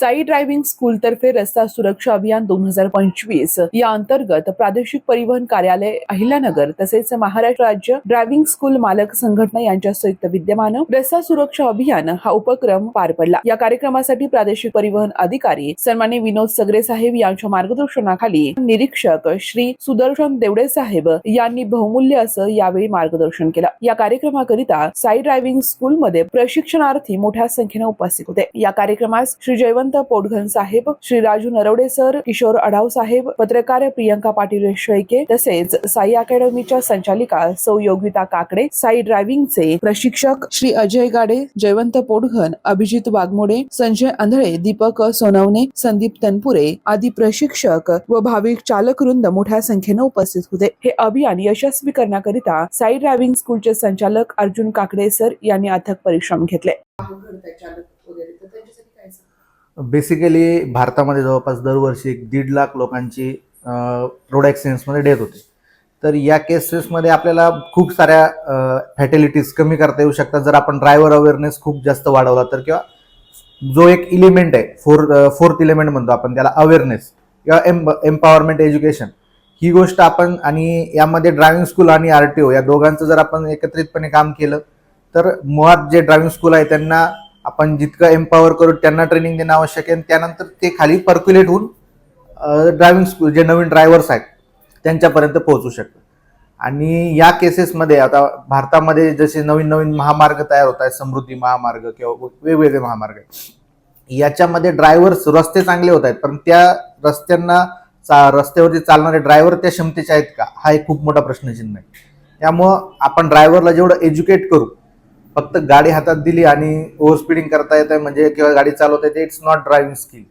Sai driving school तर्फे रस्ता सुरक्षा अभियान दोन हजार पंचवीस. या अंतर्गत प्रादेशिक परिवहन कार्यालय अहिल्यानगर तसेच महाराष्ट्र राज्य ड्रायव्हिंग स्कूल मालक संघटना यांच्या संयुक्त विद्यमानं रस्ता सुरक्षा अभियान हा उपक्रम पार पडला. या कार्यक्रमासाठी प्रादेशिक परिवहन अधिकारी सन्मान्य विनोद सगरे साहेब यांच्या मार्गदर्शनाखाली निरीक्षक श्री सुदर्शन देवडे साहेब यांनी बहुमूल्य असं यावेळी मार्गदर्शन केलं. या कार्यक्रमाकरिता साई ड्रायव्हिंग स्कूलमध्ये प्रशिक्षणार्थी मोठ्या संख्येने उपस्थित होते. या कार्यक्रमास श्री जयवंत पोटघन साहेब श्री राजू नरवडे सर किशोर अढाव साहेब पत्रकार प्रियंका पाटील शेळके तसेच साई अकॅडमीच्या संचालिका सौ योगिता काकडे साई ड्रायव्हिंगचे प्रशिक्षक श्री अजय गाडे जयवंत पोटघन अभिजित वाघमोडे संजय आंधळे दीपक सोनवणे संदीप तनपुरे आदी प्रशिक्षक व भाविक चालक वृंद मोठ्या संख्येने उपस्थित होते. हे अभियान यशस्वी करण्याकरिता साई ड्रायव्हिंग स्कूलचे संचालक अर्जुन काकडे सर यांनी अथक परिश्रम घेतले. बेसिकली भारतामध्ये जवळपास दरवर्षी एक दीड लाख लोकांची रोड ॲक्सिडेंट्समध्ये डेथ होते. तर या केसेसमध्ये आपल्याला खूप साऱ्या फॅटिलिटीज कमी करता येऊ शकतात. जर आपण ड्रायव्हर अवेअरनेस खूप जास्त वाढवला तर किंवा जो एक इलिमेंट आहे फोर फोर्थ इलिमेंट म्हणतो आपण त्याला अवेअरनेस किंवा एम एम्पॉवरमेंट एज्युकेशन ही गोष्ट आपण आणि यामध्ये ड्रायव्हिंग स्कूल आणि आर टी ओ या दोघांचं जर आपण एकत्रितपणे काम केलं तर मुळात जे ड्रायव्हिंग स्कूल आहे त्यांना आपण जितकं एम्पॉवर करू त्यांना ट्रेनिंग देणं आवश्यक आहे. आणि त्यानंतर ते खाली पर्क्युलेट होऊन ड्रायव्हिंग स्कूल जे नवीन ड्रायव्हर्स आहेत त्यांच्यापर्यंत पोहोचू शकतं आणि या केसेसमध्ये आता भारतामध्ये जसे नवीन नवीन महामार्ग तयार होत आहेत समृद्धी महामार्ग किंवा वेगवेगळे महामार्ग याच्यामध्ये ड्रायव्हर्स रस्ते चांगले होत आहेत पण त्या रस्त्यांना चा रस्त्यावरती चालणारे ड्रायव्हर त्या क्षमतेचे आहेत का? हा एक खूप मोठा प्रश्नचिन्ह आहे. त्यामुळं आपण ड्रायव्हरला जेवढं एज्युकेट करू फक्त गाडी हातात दिली आणि ओव्हर स्पीडिंग करता आहे म्हणजे किंवा गाडी चालवता येते it's not driving skill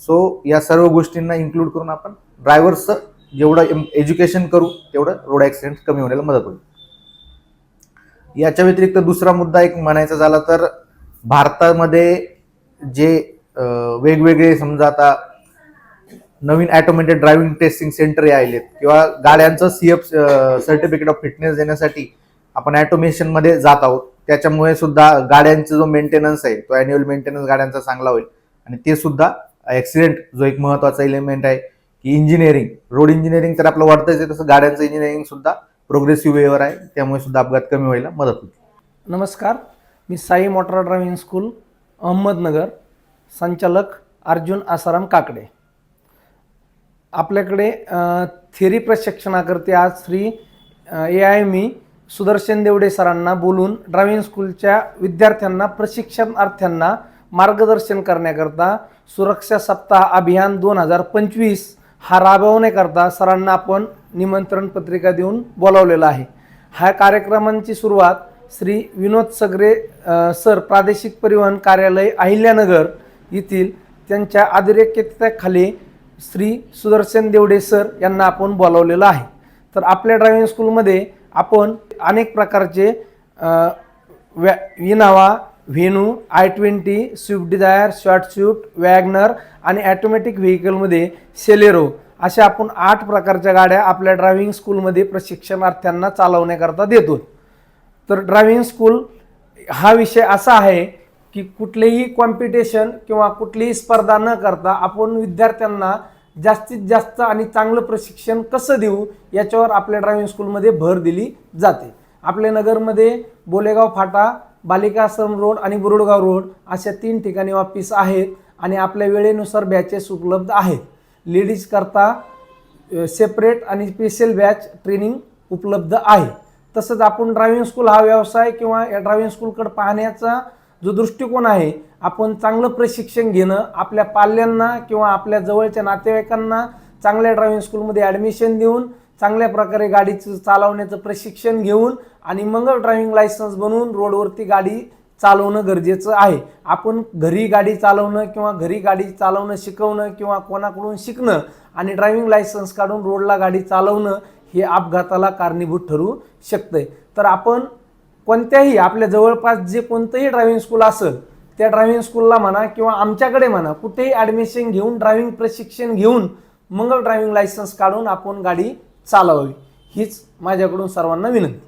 so या सर्व गोष्टींना इन्क्लूड करून आपण ड्रायव्हर्सचं जेवढं एज्युकेशन करू तेवढं रोड ॲक्सिडेंट कमी होण्याला मदत होईल. याच्या व्यतिरिक्त दुसरा मुद्दा एक म्हणायचा झाला तर भारतामध्ये जे वेगवेगळे समजा आता नवीन ॲटोमेटेड ड्रायव्हिंग टेस्टिंग सेंटर यायलेत किंवा गाड्यांचं C F certificate of fitness देण्यासाठी आपण ॲटोमेशनमध्ये जात आहोत. त्याच्यामुळे सुद्धा गाड्यांचा जो मेंटेनन्स आहे तो अॅन्युअल मेंटेनन्स गाड्यांचा चांगला होईल. आणि ते सुद्धा ॲक्सिडेंट जो एक महत्त्वाचा एलिमेंट आहे की इंजिनिअरिंग रोड इंजिनिअरिंग तर आपलं वाढतंच आहे तसं गाड्यांचं इंजिनिअरिंग सुद्धा प्रोग्रेसिव्ह वेवर आहे. त्यामुळे सुद्धा अपघात कमी व्हायला मदत होते नमस्कार. मी Sai motor driving school Ahmednagar. संचालक अर्जुन आसाराम काकडे. आपल्याकडे थेरी प्रशिक्षणाकरते आज श्री ए आय मी सुदर्शन देवडे सरांना बोलून ड्रायव्हिंग स्कूलच्या विद्यार्थ्यांना प्रशिक्षणार्थ्यांना मार्गदर्शन करण्याकरता सुरक्षा सप्ताह अभियान दोन हजार पंचवीस हा राबवण्याकरता सरांना आपण निमंत्रण पत्रिका देऊन बोलावलेलं आहे. ह्या कार्यक्रमांची सुरुवात श्री विनोद सगरे सर प्रादेशिक परिवहन कार्यालय अहिल्यानगर येथील त्यांच्या अतिरेक्यतेखाली श्री सुदर्शन देवडे सर यांना आपण बोलावलेलं आहे. तर आपल्या ड्रायव्हिंग स्कूलमध्ये आपण अनेक प्रकारचे व्या वॅ Innova Venue I twenty Swift Dzire short Swift Wagon R आणि ॲटोमॅटिक व्हेकलमध्ये सेलेरो अशा आपण आठ प्रकारच्या गाड्या आपल्या ड्रायव्हिंग स्कूलमध्ये प्रशिक्षणार्थ्यांना चालवण्याकरता देतो. तर ड्रायव्हिंग स्कूल हा विषय असा आहे की कुठलेही कॉम्पिटिशन किंवा कुठलीही स्पर्धा न करता आपण विद्यार्थ्यांना जास्तीत जास्त आणि चांगलं प्रशिक्षण कसं देऊ याच्यावर आपल्या ड्रायव्हिंग स्कूलमध्ये भर दिली जाते. आपल्या नगरमध्ये बोलेगाव फाटा बालिका आश्रम रोड आणि बुरुडगाव रोड अशा तीन ठिकाणी ऑफिस आहेत आणि आपल्या वेळेनुसार बॅचेस उपलब्ध आहेत. लेडीजकरता सेपरेट आणि स्पेशल बॅच ट्रेनिंग उपलब्ध आहे. तसंच आपण ड्रायव्हिंग स्कूल हा व्यवसाय किंवा या ड्रायव्हिंग स्कूलकडे पाहण्याचा जो दृष्टिकोन आहे आपण चांगलं प्रशिक्षण घेणं आपल्या पाल्यांना किंवा आपल्या जवळच्या नातेवाईकांना चांगल्या ड्रायव्हिंग स्कूलमध्ये ॲडमिशन देऊन चांगल्या प्रकारे गाडीचं चालवण्याचं प्रशिक्षण घेऊन आणि मग ड्रायव्हिंग लायसन्स बनवून रोडवरती गाडी चालवणं गरजेचं आहे. आपण घरी गाडी चालवणं किंवा घरी गाडी चालवणं शिकवणं किंवा कोणाकडून शिकणं आणि ड्रायव्हिंग लायसन्स काढून रोडला गाडी चालवणं हे अपघाताला कारणीभूत ठरू शकतं तर आपण कोणत्याही आपल्या जवळपास जे कोणतंही ड्रायव्हिंग स्कूल असेल त्या ड्रायव्हिंग स्कूलला म्हणा किंवा आमच्याकडे म्हणा कुठेही ॲडमिशन घेऊन ड्रायव्हिंग प्रशिक्षण घेऊन मग ड्रायव्हिंग लायसन्स काढून आपण गाडी चालवावी. हीच माझ्याकडून सर्वांना विनंती.